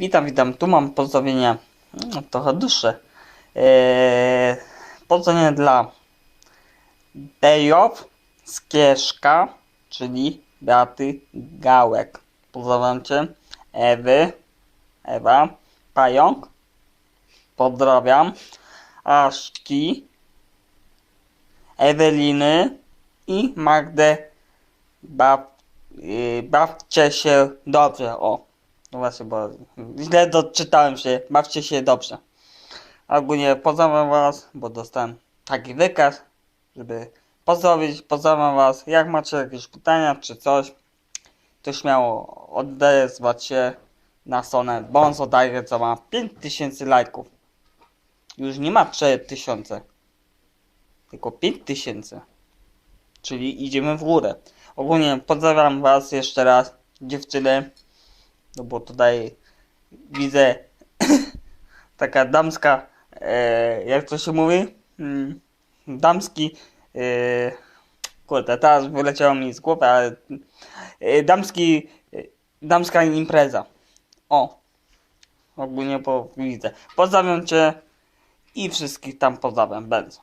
Witam, witam. Tu mam pozdrowienia no, trochę dłuższe. Eee, pozdrowienia dla Dejow Skieszka, czyli Beaty Gałek. Pozdrawiam Cię. Ewy, Ewa, Pająk. Pozdrawiam. Aszki, Eweliny i Magdę Baw, yy, bawcie się dobrze. O, no właśnie, bo źle doczytałem się. Bawcie się dobrze. Ogólnie pozdrawiam Was, bo dostałem taki wykaz, żeby pozdrowić. Pozdrawiam Was. Jak macie jakieś pytania czy coś, to śmiało odezwać się na stronę Bonzo Direct, co ma 5000 lajków. Już nie ma 3000, tylko 5000. Czyli idziemy w górę. Ogólnie pozdrawiam Was jeszcze raz, dziewczyny. No bo tutaj widzę taka damska, e, jak to się mówi? Mm, damski, e, kurde, teraz wyleciało mi z głowy, ale e, damski, e, damska impreza. O, ogólnie po, widzę. Pozdrawiam Cię i wszystkich tam pozdrawiam, bardzo.